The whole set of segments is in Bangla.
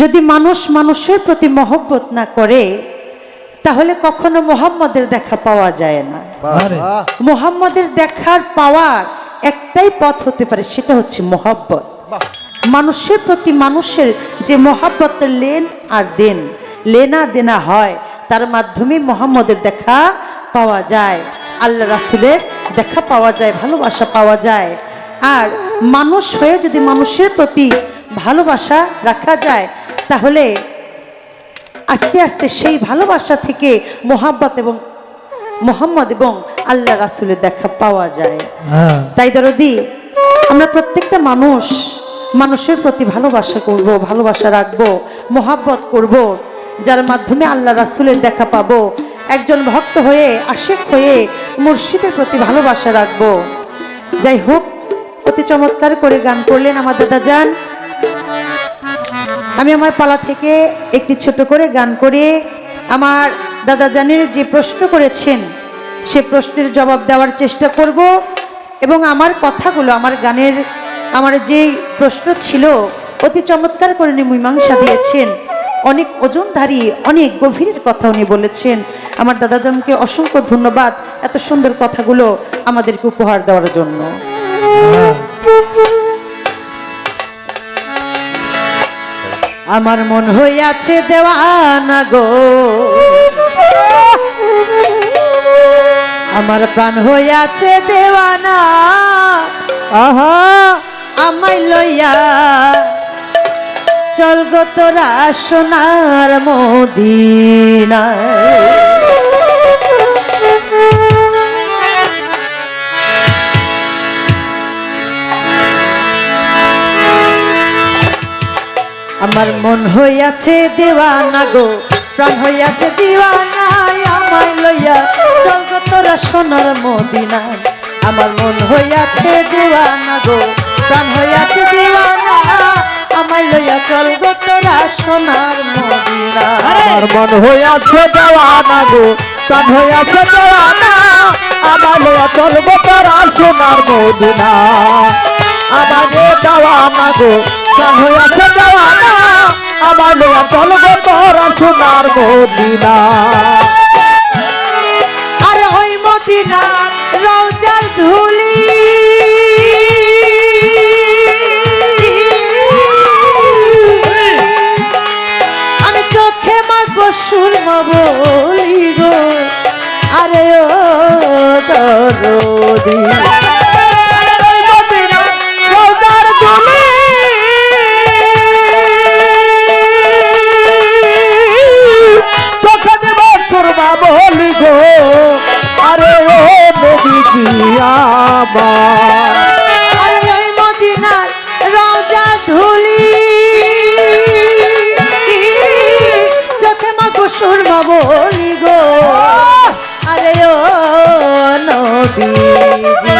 যদি মানুষ মানুষের প্রতি মহব্বত না করে তাহলে কখনো মোহাম্মদের দেখা পাওয়া যায় না। মোহাম্মদের দেখার পাওয়ার একটাই পথ হতে পারে সেটা হচ্ছে মোহাব্বত। মানুষের প্রতি মানুষের যে মহাব্বতের লেন আর দেন লেনা দেনা হয় তার মাধ্যমে মোহাম্মদের দেখা পাওয়া যায় আল্লাহ রাসুলের দেখা পাওয়া যায় ভালোবাসা পাওয়া যায়। আর মানুষ হয়ে যদি মানুষের প্রতি ভালোবাসা রাখা যায় তাহলে আস্তে আস্তে সেই ভালোবাসা থেকে মোহাব্বত এবং মোহাম্মদ এবং আল্লাহ রাসুলের দেখা পাওয়া যায়। হ্যাঁ। তাই দরদি আমরা প্রত্যেকটা মানুষ মানুষের প্রতি ভালোবাসা করব ভালোবাসা রাখব মোহাব্বত করব যার মাধ্যমে আল্লাহ রাসুলের দেখা পাবো। একজন ভক্ত হয়ে আশেক হয়ে মুর্শিদের প্রতি ভালোবাসা রাখব। যাই হোক অতি চমৎকার করে গান করলেন আমার দাদা যান আমি আমার পালা থেকে একটি ছোট করে গান করে আমার দাদা জানের যে প্রশ্ন করেছেন, সে প্রশ্নের জবাব দেওয়ার চেষ্টা করব এবং আমার কথাগুলো, আমার গানের, আমার যে প্রশ্ন ছিল, অতি চমৎকার করে উনি মীমাংসা দিয়েছেন। অনেক ওজনধারী, অনেক গভীরের কথা উনি বলেছেন। আমার দাদাজানকে অসংখ্য ধন্যবাদ এত সুন্দর কথাগুলো আমাদেরকে উপহার দেওয়ার জন্য। আমার মন হইয়াছে দেওয়ানা গো। আমার প্রাণ হইয়াছে দেওয়ানা। আহা। আমায় লইয়া চল গো তোরা সোনার মদিনায়। আমার মন হইয়াছে দেওয়ানা গো, প্রাণ হইয়াছে দিওয়ানায় আমায় লইয়া চল গো তোরা সোনার মদিনায়। আমার মন হইয়াছে দেওয়ানা গো, প্রাণ হইয়াছে দিওয়ানা আমায় লইয়া চল গো তোরা সোনার মদিনায়। আমার মন হইয়াছে দেওয়ানা গো, প্রাণ হইয়াছে দেওয়ানা আমার লইয়া চলবো তারা সোনার মদিনা আমাকে দেওয়ানা গো প্রাণ হইয়াছে দেওয়ানা আমার লইয়া চলবো তারা সোনার মদিনা মদিনার রওজা ধুলি চোখে মাগো সুরম বলি গো আরে ও নবীজি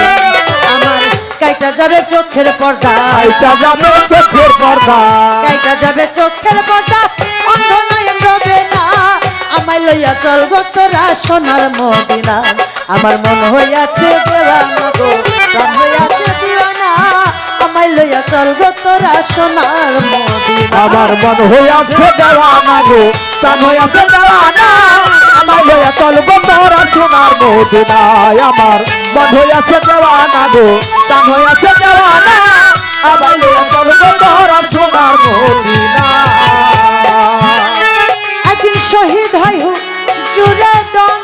আমার কাইটা যাবে চোখের পর্দা আইটা যাবে চোখের পর্দা কাইটা যাবে চোখের পর্দা অন্ধ নয়ন রবে না আমায় লইয়া চল তোরা সোনার মদিনা আমার মন হইয়াছে দেওয়ানা গো প্রাণ হইয়াছে দিওয়ানা। আমায় লইয়া চল গো তোরা সোনার মদিনা। আমার মন হইয়াছে দেওয়ানা গো প্রাণ হইয়াছে দেওয়ানা। আমার লইয়া চলবো তোরা সোনার মদিনায় আমার মন হইয়াছে দেওয়ানা গো প্রাণ হইয়াছে দেওয়ানা। আমার লইয়া চলবো তোরা সোনার মদিনা। একদিন শহীদ হয় জুড়ে দন্ত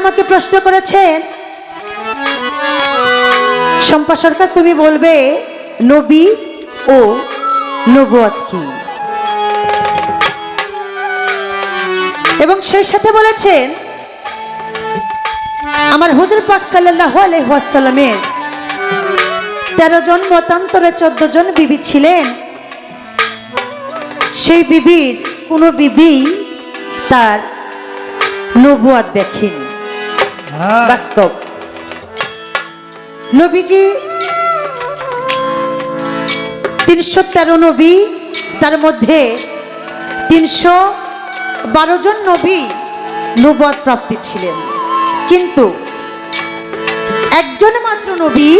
আমাকে প্রশ্ন করেছেন, শম্পা সরকার, তুমি বলবে নবী ও নবুয়াত কি? এবং সেই সাথে বলেছেন, আমার হুজুর পাক সাল্লাল্লাহু আলাইহি ওয়াসাল্লামের তেরো জন মতান্তরে চোদ্দ জন বিবি ছিলেন। সেই বিবির কোনো বিবি তার নবুয়াদ দেখেনি। বাস্তব নবীজি তিনশো তেরো নবী তার মধ্যে তিনশো বারো জন নবী নবুয়াদ প্রাপ্তি ছিলেন। কিন্তু একজন মাত্র নবী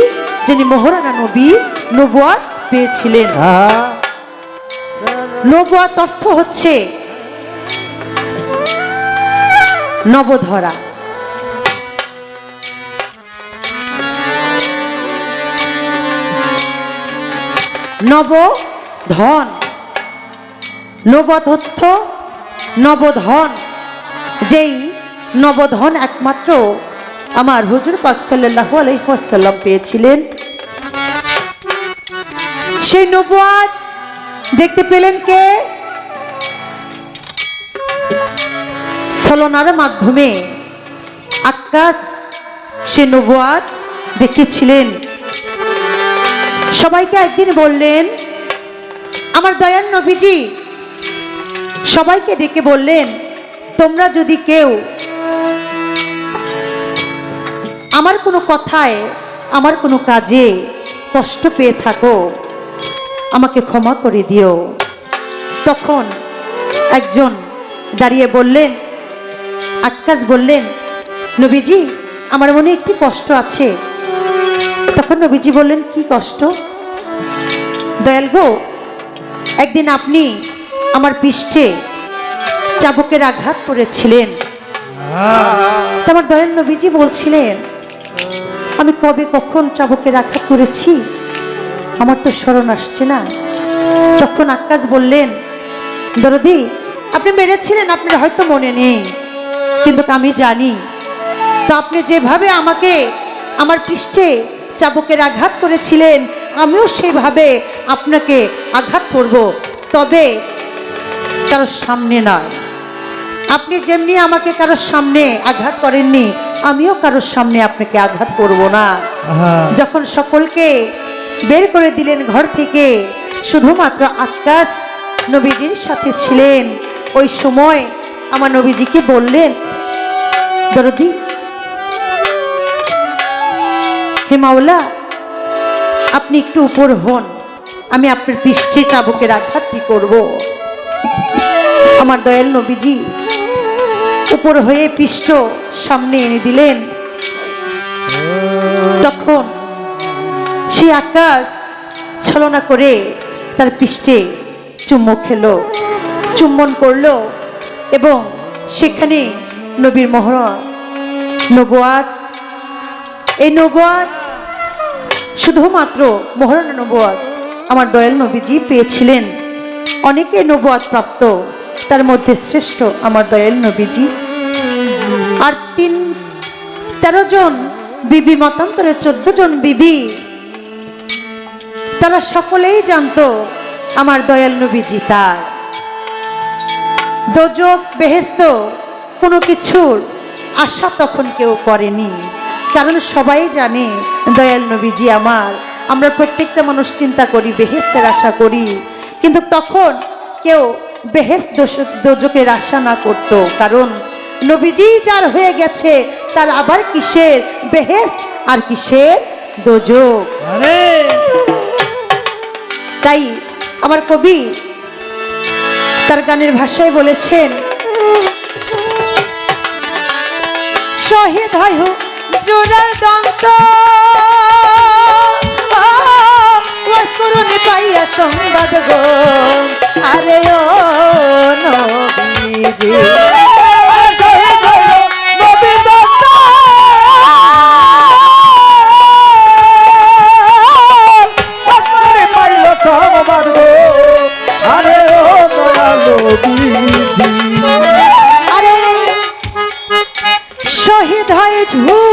যিনি মোহরানা নবী নবুয়াদ পেয়েছিলেন। হ্যাঁ। নবুয়াত অর্থ হচ্ছে নবধরা। নব ধন নবধত্থ নবধন। যেই নবধন একমাত্র আমার হুজুর পাক সাল্লাল্লাহু আলাইহি পেয়েছিলেন। সেই নবুয়াত দেখতে পেলেন কে? ছলনার মাধ্যমে আকাশ সে নবুয়াত দেখেছিলেন সবাইকে একদিন বললেন, আমার দয়ার নবীজি, সবাইকে ডেকে বললেন, তোমরা যদি কেউ আমার কোনো কথায়, আমার কোনো কাজে কষ্ট পেয়ে থাকো, আমাকে ক্ষমা করে দিও। তখন একজন দাঁড়িয়ে বললেন আকাশ বললেন, নবীজি, আমার মনে একটি কষ্ট আছে। তখন নবীজি বললেন, কি কষ্ট? দয়াল গো, একদিন আপনি আমার পৃষ্ঠে চাবুকের আঘাত করেছিলেন। আমার দয়াল নবীজি বলছিলেন, আমি কবে কখন চাবুকের আঘাত করেছি? আমার তো স্মরণ আসছে না। তখন আকাশ বললেন, দরদি, আপনি মেরেছিলেন, আপনার হয়তো মনে নেই। কিন্তু আমি জানি, তো আপনি যেভাবে আমাকে, আমার পৃষ্ঠে চাবুকের আঘাত করেছিলেন আমিও সেইভাবে আপনাকে আঘাত করব। তবে কারোর সামনে নয়। আপনি যেমনি আমাকে কারোর সামনে আঘাত করেননি আমিও কারোর সামনে আপনাকে আঘাত করব না। যখন সকলকে বের করে দিলেন ঘর থেকে শুধুমাত্র আকাশ নবীজির সাথে ছিলেন ওই সময় আমার নবীজিকে বললেন দরদি হে মাওলা, আপনি একটু উপর হন, আমি আপনার পৃষ্ঠে চাবুকের আঘাতটি করব। আমার দয়াল নবীজি উপর হয়ে পৃষ্ঠ সামনে এনে দিলেন। তখন সে আকাশ ছলনা করে তার পৃষ্ঠে চুম্বু খেলো, চুম্বন করল এবং সেখানে নবীর মোহরা নবুয়াত এই নবুয়াত শুধুমাত্র মোহরানা নবুয়াত আমার দয়াল নবীজি পেয়েছিলেন। অনেকে নবুয়াত প্রাপ্ত, তার মধ্যে শ্রেষ্ঠ আমার দয়াল নবীজি। আর তিন, তেরো জন বিবি, মতান্তরে চোদ্দ জন বিবি, তারা সকলেই জানতো আমার দয়াল নবীজি তার। দোজক, বেহেস্ত কোনো কিছুর আশা তখন কেউ করেনি। কারণ সবাই জানে দয়াল নবীজি আমার আমরা প্রত্যেকটা মানুষ চিন্তা করি বেহেস্তের আশা করি। কিন্তু তখন কেউ বেহেস্ত দোষ- দোজকের আশা না করত। কারণ নবীজি যার হয়ে গেছে তার আবার কিসের বেহেস্ত আর কিসের দোজক তাই আমার কবি তার গানের ভাষায় বলেছেন শহীদ হয় জোড়ার দন্ত। করুণে পাইয়া সংবাদ গো। আরে ও নবীজি। শহীদ হয় ঝু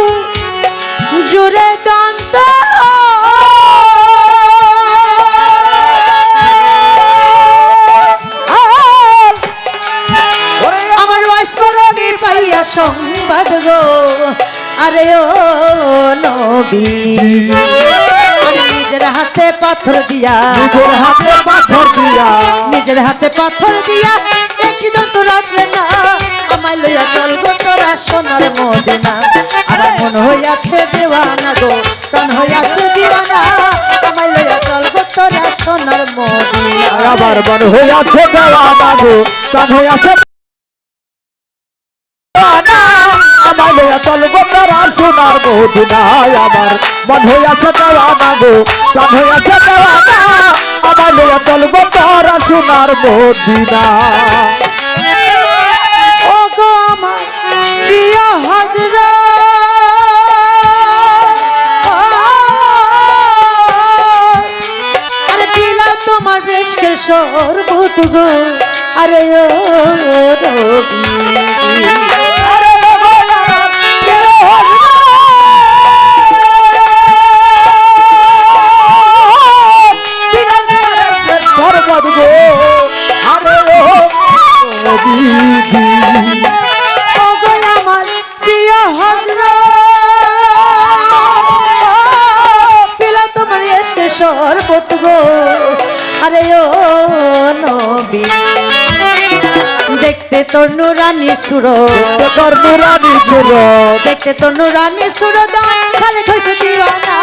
আরে ও নবী। নিজের হাতে পাথর দিয়া। নিজের হাতে পাথর দিয়া। নিজের হাতে পাথর দিয়া একটি দন্ত রাখলে না। আমায় লইয়া চল গো তোরা সোনার মদিনা। আমার মন হইয়াছে দেওয়ানা গো প্রাণ হইয়াছে দিওয়ানা। আমায় লইয়া চল গো তোরা সোনার মদিনা। আবার মন হইয়াছে দেওয়ানা গো প্রাণ হইয়াছে দেওয়ানা। লইয়া চলবো তারা সোনার মদিনায় আমার। মন হইয়াছে দেওয়ানা গো প্রাণ হইয়াছে দেওয়ানা আমার লইয়া চলবো তারা সোনার মদিনা ও গো আমার প্রিয় হজরা। তোমার রেশকের শরবত গো। আরে ও রবি। সুরো তোর নুরানি চুরো দেখতে তোর নুরানি সুরো দান খালে হইছে দিওয়ানা।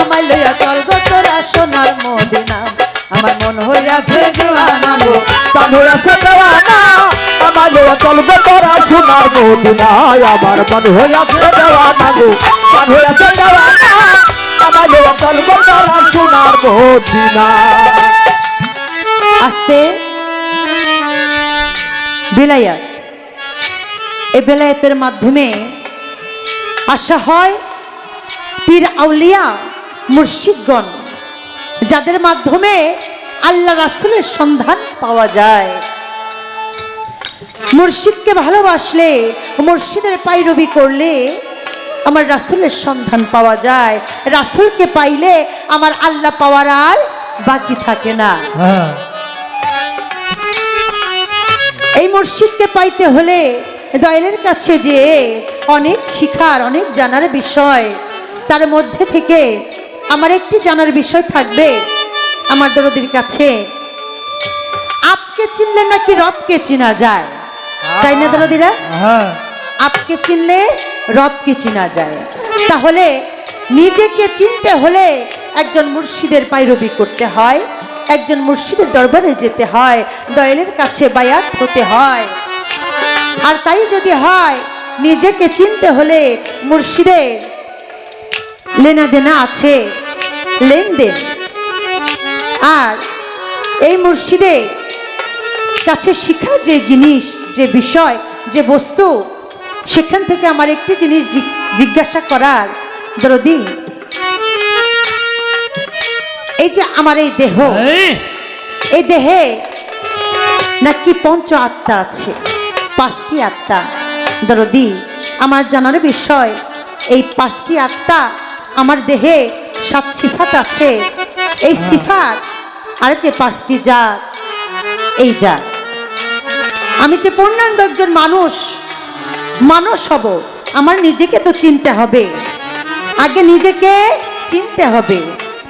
আমায় লইয়া চল গো তোরা সোনার মদিনা। আমার মন হইয়াছে দিওয়ানা গো। প্রাণ হইয়াছে দেওয়ানা আমার লইয়া চলবে তোরা সোনার মদিনায় আমার মন হইয়াছে দেওয়ানা গো। প্রাণ হইয়াছে দেওয়ানা আমার লইয়া চলবে তোরা সোনার মদিনা। আস্তে। বেলায়াত এই বেলায়াতের মাধ্যমে আসা হয় পীর আউলিয়া মুর্শিদগণ যাদের মাধ্যমে আল্লাহ রাসুলের সন্ধান পাওয়া যায়। মুর্শিদকে ভালোবাসলে মুর্শিদের পাইরবি করলে আমার রাসুলের সন্ধান পাওয়া যায়। রাসুলকে পাইলে আমার আল্লাহ পাওয়ার আর বাকি থাকে না। এই মসজিদকে পাইতে হলে দয়ালের কাছে যে অনেক শিখার অনেক জানার বিষয় তার মধ্যে থেকে আমার একটি জানার বিষয় থাকবে আমার দরদির কাছে। আপকে চিনলে নাকি রবকে চিনা যায়? তাই না দরদিরা? আপকে চিনলে রবকে চিনা যায়। তাহলে নিজেকে চিনতে হলে একজন মুর্শিদের পাইরবি করতে হয় একজন মুর্শিদের দরবারে যেতে হয় দয়ালের কাছে বায়াত হতে হয়। আর তাই যদি হয় নিজেকে চিনতে হলে মুর্শিদের লেনা দেনা আছে লেনদেন। আর এই মুর্শিদে কাছে শিখা যে জিনিস যে বিষয় যে বস্তু সেখান থেকে আমার একটি জিনিস জিজ্ঞাসা করার দরদি। এই যে আমার এই দেহ এই দেহে নাকি পঞ্চ আত্মা আছে? পাঁচটি আত্মা। দরদি, আমার জানার বিষয়, এই পাঁচটি আত্মা আমার দেহে সাত সিফাত আছে। এই সিফাত আর যে পাঁচটি জাত, এই জাত। আমি যে পূর্ণাঙ্গ একজন মানুষ মানুষ হব, আমার নিজেকে তো চিনতে হবে। আগে নিজেকে চিনতে হবে।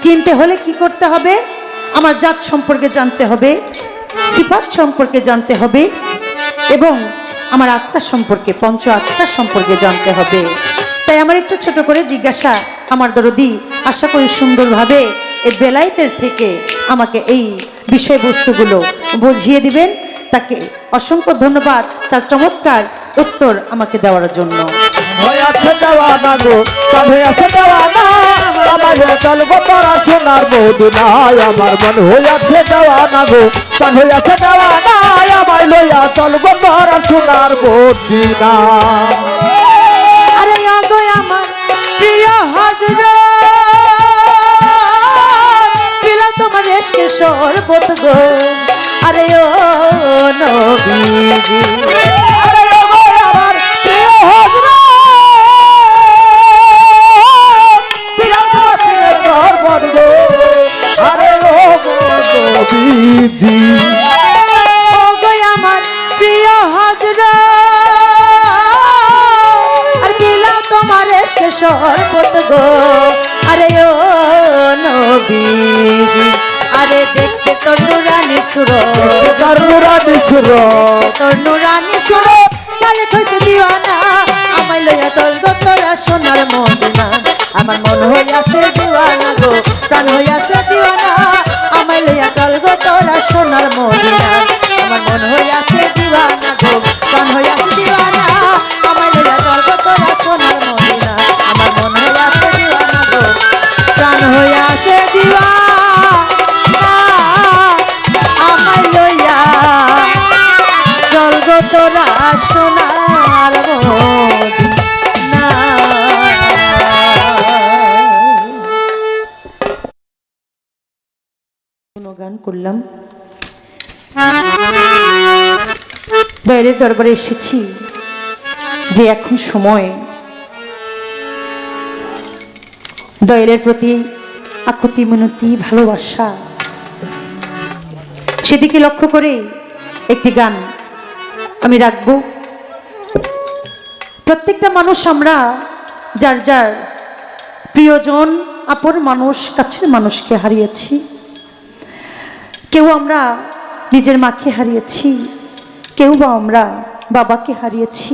চিনতে হলে কি করতে হবে? আমার জাত সম্পর্কে জানতে হবে, সিফাত সম্পর্কে জানতে হবে এবং আমার আত্মা সম্পর্কে, পঞ্চ আত্মা সম্পর্কে জানতে হবে। তাই আমার একটু ছোট করে জিজ্ঞাসা, আমার দরদি, আশা করি সুন্দরভাবে এই বেলায়েতের থেকে আমাকে এই বিষয়বস্তুগুলো বুঝিয়ে দিবেন। তাকে অসংখ্য ধন্যবাদ, তার চমৎকার উত্তর আমাকে দেওয়ার জন্য। আমার লইয়া চলবো তোরা সোনার মদিনায় আমার মন হইয়াছে দেওয়ানা গো প্রাণ হইয়াছে দেওয়ানা আমার লইয়া চলবো তোরা সোনার মদিনা আরে আগো আমার প্রিয় হজরত পিলা তোমার এসকে শরবত গো। আরে ও নবীজি। আরে গো আমার প্রিয় হজরত, প্রিয় তোমার সর্বদ গো, আরে ও নবীজি। তোমার কেশর শরবত গো। আরে ও নবী আরে দেখতে তোর নুরানি সুর তোর নুরানি সুর তোর নুরানি সুর কালে থইতে দিওয়ানা আমায় লইয়া গো তোরা সোনার মন আমার মন হইয়াছে দিওয়ানা গো প্রাণ হইয়াছে দরবারে এসেছি যে এখন সময় দয়ালের প্রতি আকুতি, মিনতি, ভালোবাসা। সেদিকে লক্ষ্য করে একটি গান আমি রাখব। প্রত্যেকটা মানুষ আমরা, যার যার প্রিয়জন আপর মানুষ, কাছের মানুষকে হারিয়েছি। কেউ আমরা নিজের মাকে হারিয়েছি। কেউ বা আমরা বাবাকে হারিয়েছি।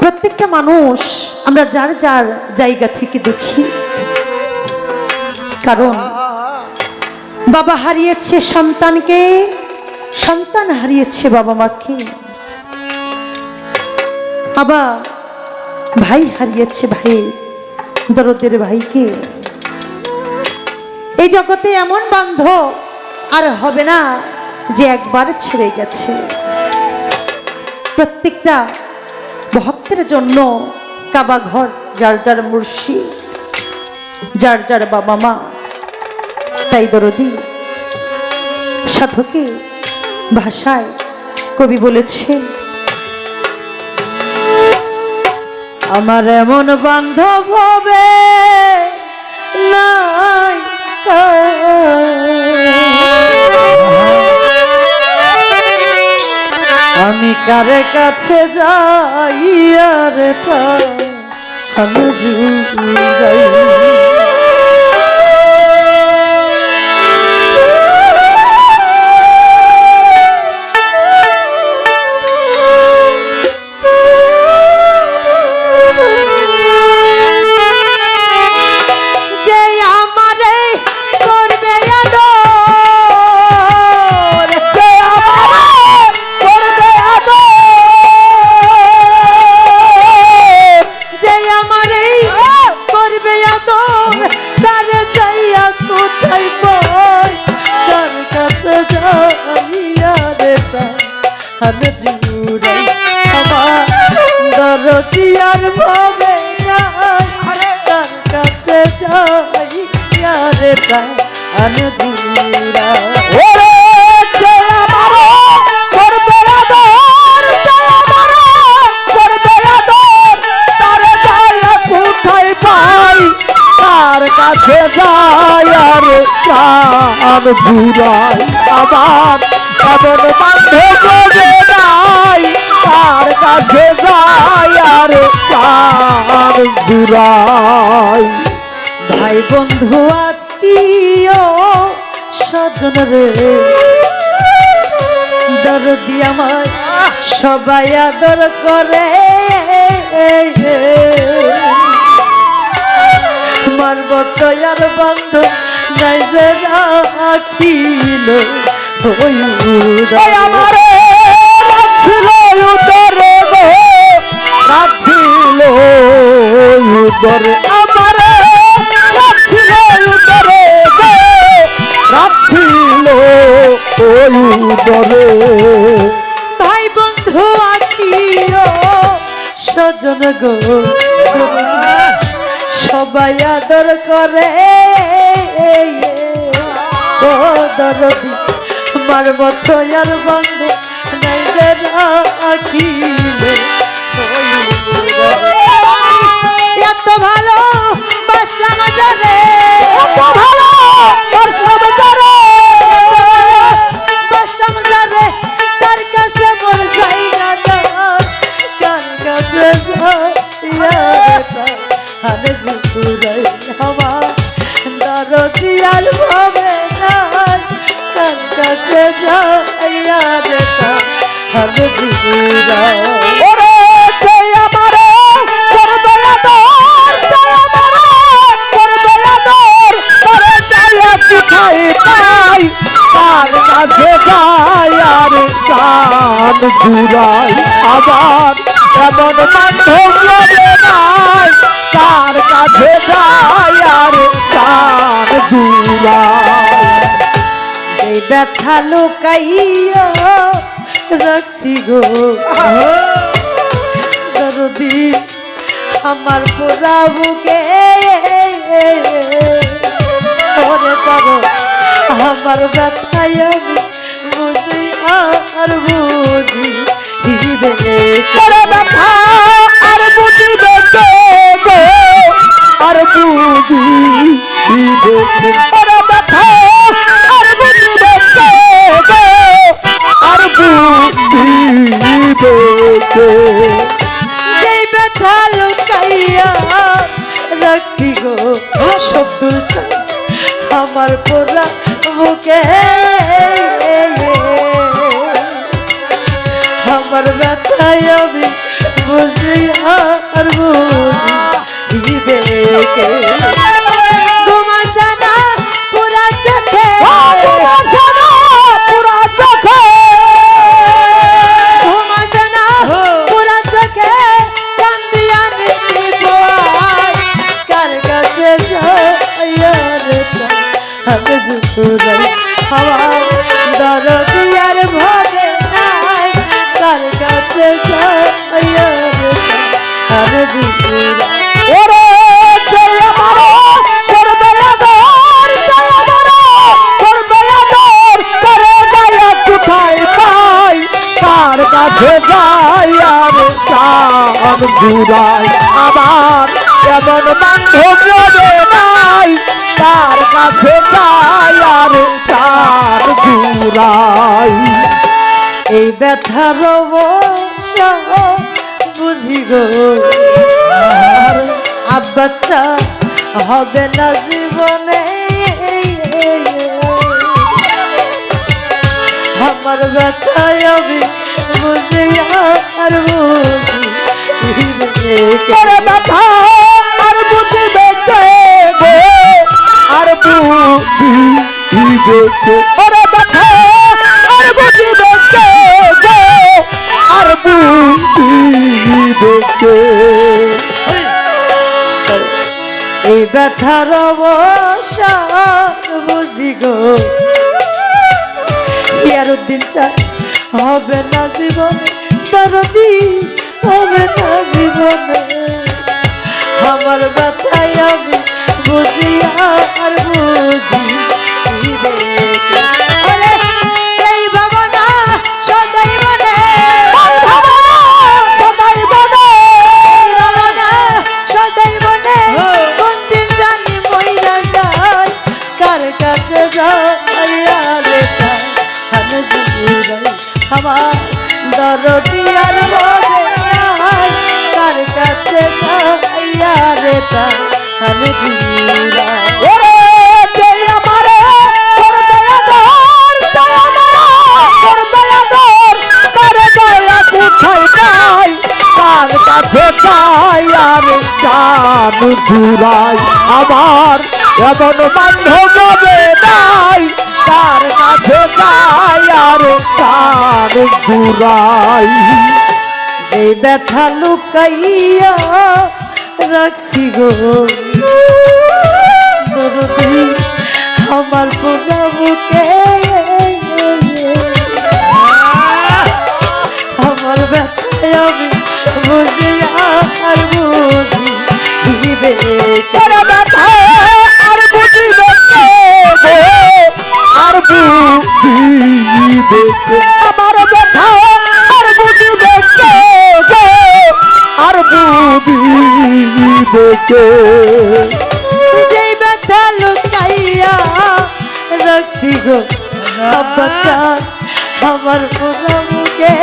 প্রত্যেকটা মানুষ আমরা যার যার জায়গা থেকে দেখি। কারণ বাবা হারিয়েছে সন্তানকে, সন্তান হারিয়েছে বাবা মাকে। আবার ভাই হারিয়েছে ভাই, দরদের ভাইকে। এই জগতে এমন বান্ধব আর হবে না। যে একবার ছেড়ে গেছে। প্রত্যেকটা ভক্তের জন্য কাবা ঘর, যার যার মুর্শি, যার যার বাবা মা, তাই দরদি সাধকে ভাষায় কবি বলেছে, আমার এমন বান্ধব হবে নাই আমি কারে কাছে যাই আর আমি যাই। কান ঘুরাই আমার এমন বান্ধব যে নাই? তার কাছে যায় আর কান ঘুরাই। ভাই বন্ধু, আত্মীয় স্বজন রে, দরদি আমার সবাই আদর করে। মারব তয়ার বন্ধ নাই ভাই বন্ধু আত্মীয় গো সবাই আদর করে। ও দরদি মার মতো আর বন্ধু নাই রাখিলে। এত ভালো বাসলাম যাবে এত ভালো ঘুরাই আবার। এমন লাগে নাই কার কাছে যাই আর কান ঘুরাই এই ব্যথা লুকাইয়া রাখছি গো। দরদি, আমার পোড়া বুকে। আমার ব্যথায় আমি বুঝি আর বুঝি। করে ব্যথা জুতুরাই হাওয়া দরদিয়ার ভরে নাই। কার কাছে যাইয়া রে আর চান ঘুরাই আবার এমন বান্ধব রবে নাই কার কাছে যাই আর চান ঘুরাই এই ব্যথার অবস্থা বুঝি গো আব্বাচ্চা হবে না জীবনে। আমার ব্যথায় আমি বুঝি আর বুঝি করে ব্যথা আর কে গো আর বুঝিবে কে ওরে এই ব্যথার বুঝি গো, ইয়ারুদ্দিন হবে না জীবন দরদি হবে না জীবনে। আমার ব্যথায় আমি বুঝি আর বুঝি ঘুরাই, আমার এমন বান্ধব নাই। তার কাছে যাই আর তার ঘুরাই। যে ব্যথা লুকাইয়া রাখছি গো আমার পোড়া আমার ব্যথা আর কে গো, আর বুঝিবে কে যেই ব্যথা লুকাইয়া রাখছি গো আমার মুখে।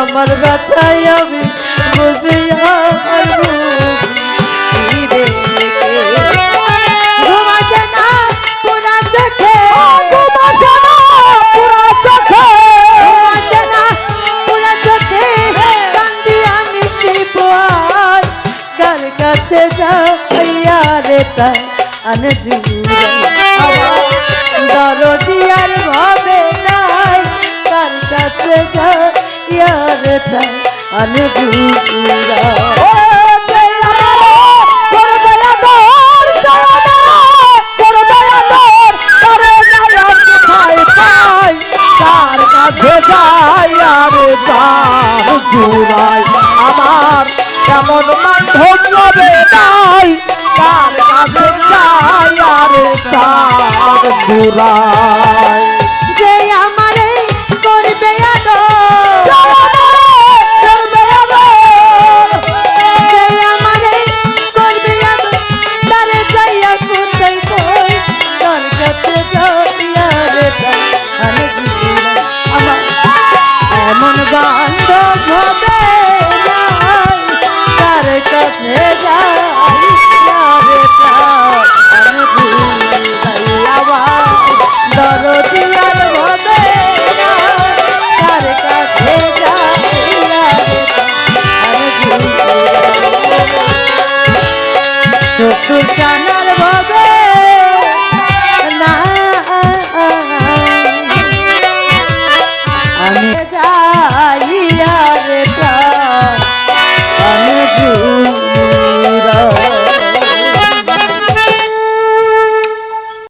আমার ব্যথায় আমি রে তাই আনে দরদিয়ার ভাবে নাই তার কাছে যাইয়া তাই আমার কেমন বান্ধব রে নাই তার কাছে যাই আর তার জুড়াই